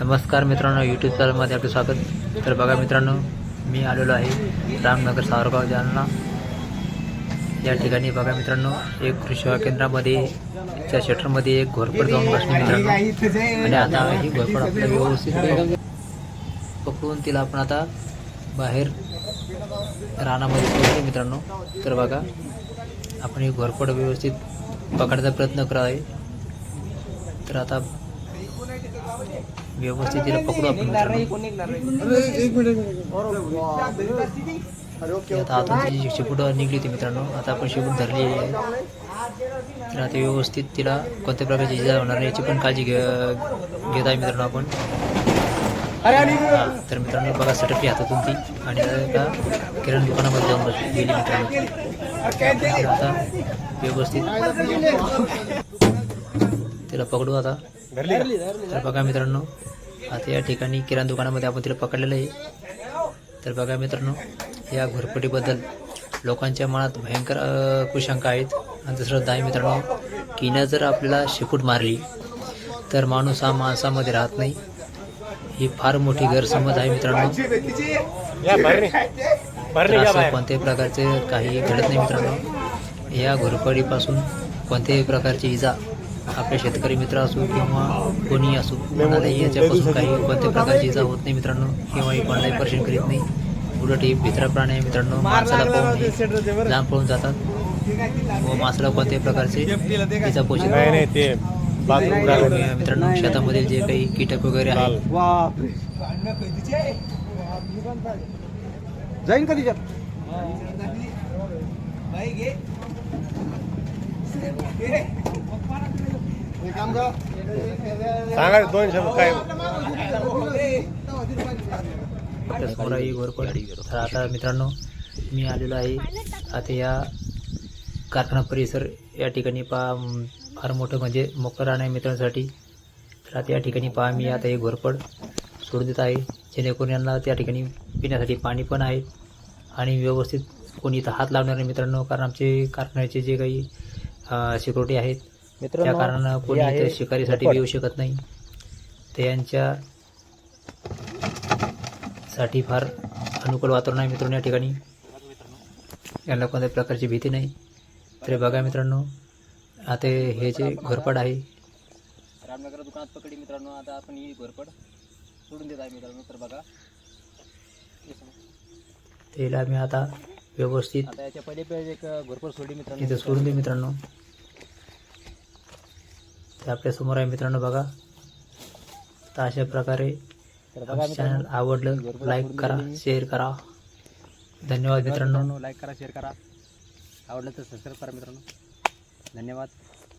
नमस्कार मित्रांनो यूट्यूब चॅनलमध्ये आपलं स्वागत. तर बघा मित्रांनो मी आलेलो आहे रामनगर सावरगाव जालना. या ठिकाणी बघा मित्रांनो एक कृषी सेवा केंद्रामध्ये त्या शटरमध्ये एक घोरपड जाऊन बसली मित्रांनो. आणि आता ही घोरपड आपल्या व्यवस्थित पकडून तिला आपण आता बाहेर रानामध्ये सोडले मित्रांनो. तर बघा आपण ही घोरपड व्यवस्थित पकडायचा प्रयत्न करत आहे तर आता व्यवस्थित तिला पकडू आपण आता आतून तिची शेपूट निघली होती मित्रांनो. आता आपण शेपूट धरली आहे. तर आता व्यवस्थित तिला कोणत्या प्रकारची इजा होणार नाही याची पण काळजी घे घेत आहे मित्रांनो आपण. तर मित्रांनो बघा सटकली हातातून ती. आणि आता एका किराणा दुकानामध्ये जाऊन गेली मित्रांनो. तर आता व्यवस्थित. तिला पकडू आता. तर बघा मित्रांनो आता या ठिकाणी किराणा दुकानामध्ये आपण तिला पकडलेलं आहे. तर बघा मित्रांनो या घोरपटीबद्दल लोकांच्या मनात भयंकर कुशंका आहेत. अंधश्रद्धा आहे मित्रांनो की हिनं जर आपल्याला शेपूट मारली तर माणूस हा माणसामध्ये राहत नाही. ही फार मोठी गैरसमज आहे मित्रांनो. असं कोणत्याही प्रकारचे काही घडत नाही मित्रांनो. या घोरपडीपासून कोणत्याही प्रकारची इजा आपले शेतकरी मित्र असो किंवा कोणी असो कोणालाही याच्यापासून काही कोणत्याही प्रकारची इजा होत नाही मित्रांनो किंवा ही कोणालाही परेशान करीत नाही. उलट ही भित्रा प्राणी आहे मित्रांनो माणसाला पाहून लांब पळून जातात. व माणसाला कोणत्याही प्रकारचे इजा पोचत नाही नाही. ते बाथरूम नाही मित्रांनो शेतामधील जे काही कीटक वगैरे आहेत. जाईन कधी सांगा दोन शब्द काय? तर आता मित्रांनो मी आलेलो आहे आता या कारखाना परिसर या ठिकाणी पहा फार मोठं म्हणजे मोकळं राहणं आहे मित्रांसाठी. तर आता या ठिकाणी पहा मी आता हे घोरपड सोडून देत आहे. जेणेकरून यांना त्या ठिकाणी पिण्यासाठी पाणी पण आहे आणि व्यवस्थित कोणी इथं हात लावणार नाही मित्रांनो कारण आमचे कारखान्याचे जे काही सिक्युरिटी आहेत त्या कारणानं कोणी इथं शिकारीसाठी बी येऊ शकत नाही ते यांच्या साठी फार अनुकूल वातावरण आहे मित्रांनो या ठिकाणी. यांना कोणत्याही प्रकारची भीती नाही. तर बघा मित्रांनो आता हे जे घोरपड आहे रामनगर दुकानात पकडी मित्रांनो आता आपण ही घोरपड सोडून देत आहे मित्रांनो तर बघा. त्याला मी आता व्यवस्थित आता याच्या पहिले पहिले एक घोरपड सोडली मित्रांनो. इथं सोडून दे मित्रांनो. ते आपल्यासमोर आहे मित्रांनो बघा. तर अशा प्रकारे चॅनल आवडलं लाईक करा शेअर करा. धन्यवाद मित्रांनो. मित्रांनो लाईक करा शेअर करा. आवडलं तर सबस्क्राईब करा मित्रांनो. धन्यवाद.